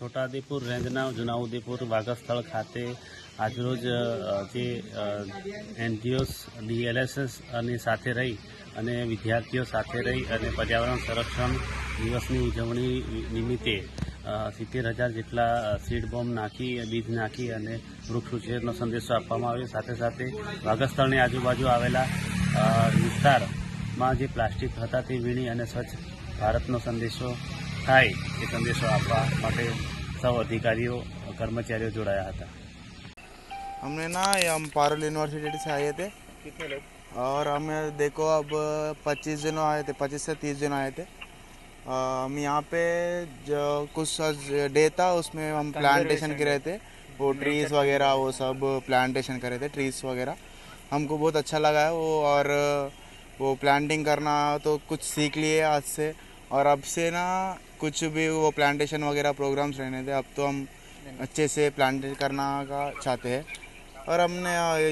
છોટાઉદેપુર રેન્જના જુનાઉદેપુર વાઘસ્થળ ખાતે આજરોજ જે એનજીઓસ, ડીએલએસએસ અને સાથે રહી અને વિદ્યાર્થીઓ સાથે રહી અને પર્યાવરણ સંરક્ષણ દિવસની ઉજવણી નિમિત્તે સિત્તેર હજાર જેટલા સીડ બોમ્બ નાખી, બીજ નાખી અને વૃક્ષ ઉછેરનો સંદેશો આપવામાં આવ્યો. સાથે સાથે વાઘસ્થળની આજુબાજુ આવેલા વિસ્તારમાં જે પ્લાસ્ટિક હતા તે વીણી અને સ્વચ્છ ભારતનો સંદેશો થાય એ સંદેશો આપવા માટે સૌ અધિકારીઓ કર્મચારીઓ જોડાયા હતા हमने ना ये हम पारुल यूनिवर्सिटी से आए थे कितने लोग और हमें देखो अब पच्चीस जनों आए थे पच्चीस से तीस जन आए थे अ, हम यहाँ पे जो कुछ डे था उसमें हम प्लांटेशन कर रहे थे वो ट्रीज वगैरह वो सब प्लांटेशन कर रहे थे ट्रीज वगैरह हमको बहुत अच्छा लगा है वो और वो प्लांटिंग करना तो कुछ सीख लिए आज से और अब से ना कुछ भी वो प्लांटेशन वगैरह प्रोग्राम्स रहने थे अब तो हम अच्छे से प्लांट करना का चाहते हैं। और हमने